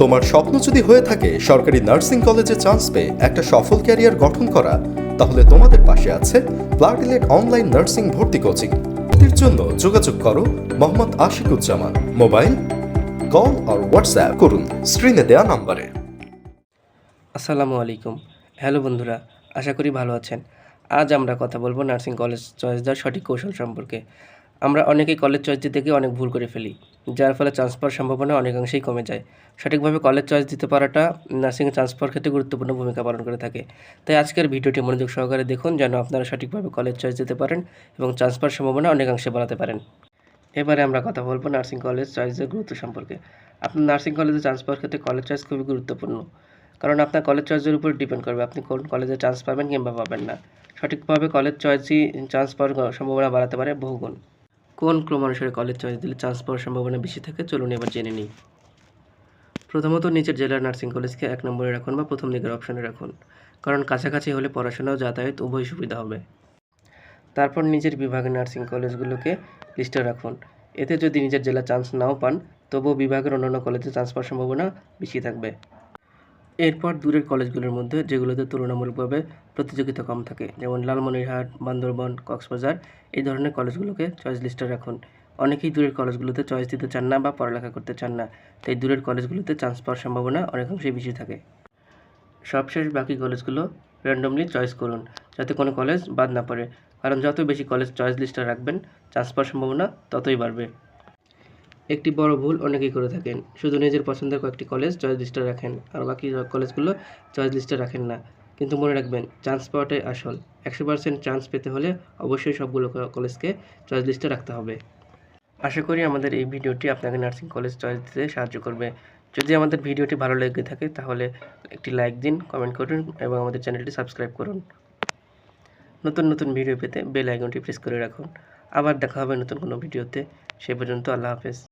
তোমার স্বপ্ন যদি হয়ে থাকে সরকারি নার্সিং কলেজে চান্স পেয়ে একটা সফল ক্যারিয়ার গঠন করা, তাহলে তোমাদের পাশে আছে প্লাটিলেট অনলাইন নার্সিং ভর্তি কোচিং এর জন্য যোগাযোগ করো মোহাম্মদ আশিকুজ্জামান। মোবাইল, কল আর হোয়াটসঅ্যাপ করুন স্ক্রিনে দেওয়া নম্বরে। আসসালামু আলাইকুম। হ্যালো বন্ধুরা, আশা করি ভালো আছেন। আজ আমরা কথা বলব নার্সিং কলেজ চয়েস দেওয়ার সঠিক কৌশল সম্পর্কে। আমরা অনেকেই কলেজ চয়েস দিতে গিয়ে অনেক ভুল করে ফেলি, যার ফলে চান্স পাওয়ার সম্ভাবনা অনেকাংশেই কমে যায়। সঠিকভাবে কলেজ চয়েস দিতে পারাটা নার্সিংয়ে চান্স পাওয়ার ক্ষেত্রে গুরুত্বপূর্ণ ভূমিকা পালন করে থাকে। তাই আজকের ভিডিওটি মনোযোগ সহকারে দেখুন, যেন আপনারা সঠিকভাবে কলেজ চয়েস দিতে পারেন এবং চান্স পাওয়ার সম্ভাবনা অনেকাংশে বাড়াতে পারেন। এবারে আমরা কথা বলব নার্সিং কলেজ চয়েসের গুরুত্ব সম্পর্কে। আপনার নার্সিং কলেজে চান্স পাওয়ার ক্ষেত্রে কলেজ চয়েস খুবই গুরুত্বপূর্ণ। কারণ আপনার কলেজ চয়েসের উপর ডিপেন্ড করবে, আপনি কোন কলেজে চান্স পাবেন কিংবা পাবেন না। সঠিকভাবে কলেজ চয়েসই চান্স পাওয়ার সম্ভাবনা বাড়াতে পারে বহুগুণ। কোন ক্রমানুসারে কলেজ চয়েস দিলে চান্স পাওয়ার সম্ভাবনা বেশি থাকে? চলুন এবার জেনে নিই। প্রথমত নিচের জেলার নার্সিং কলেজকে এক নম্বরে রাখুন বা প্রথম দিকের অপশানে রাখুন। কারণ কাছাকাছি হলে পড়াশোনা ও যাতায়াত উভয় সুবিধা হবে। তারপর নিজের বিভাগের নার্সিং কলেজগুলোকে লিস্টে রাখুন। এতে যদি নিজের জেলা চান্স নাও পান, তবুও বিভাগের অন্যান্য কলেজে চান্স পাওয়ার সম্ভাবনা বেশি থাকবে। এরপর দূরের কলেজগুলোর মধ্যে যেগুলোতে তুলনামূলকভাবে প্রতিযোগিতা কম থাকে, যেমন লালমনিরহাট, বান্দরবন, কক্সবাজার, এই ধরনের কলেজগুলোকে চয়েস লিস্টে রাখুন। অনেকেই দূরের কলেজগুলোতে চয়েস দিতে চান না বা পড়ালেখা করতে চান না, তাই দূরের কলেজগুলোতে চান্স পাওয়ার সম্ভাবনা অনেকাংশেই বেশি থাকে। সবশেষ বাকি কলেজগুলো র্যান্ডমলি চয়েস করুন, যাতে কোনো কলেজ বাদ না পড়ে। কারণ যত বেশি কলেজ চয়েস লিস্টে রাখবেন চান্স পাওয়ার সম্ভাবনা ততই বাড়বে। একটি বড় ভুল অনেকেই করে থাকেন। শুধু নিজের পছন্দের কয়েকটি কলেজ চয়েস লিস্টে রাখেন আর বাকি কলেজগুলো চয়েস লিস্টে রাখেন না। কিন্তু মনে রাখবেন চান্স পাওয়াটাই আসল। একশো পার্সেন্ট চান্স পেতে হলে অবশ্যই সবগুলো কলেজকে চয়েস লিস্টে রাখতে হবে। আশা করি আমাদের এই ভিডিওটি আপনাকে নার্সিং কলেজ চয়েস দিতে সাহায্য করবে। যদি আমাদের ভিডিওটি ভালো লেগে থাকে তাহলে একটি লাইক দিন কমেন্ট করুন এবং আমাদের চ্যানেলটি সাবস্ক্রাইব করুন। নতুন নতুন ভিডিও পেতে বেল আইকনটি প্রেস করে রাখুন। আবার দেখা হবে নতুন কোনো ভিডিওতে সে পর্যন্ত আল্লাহ হাফেজ।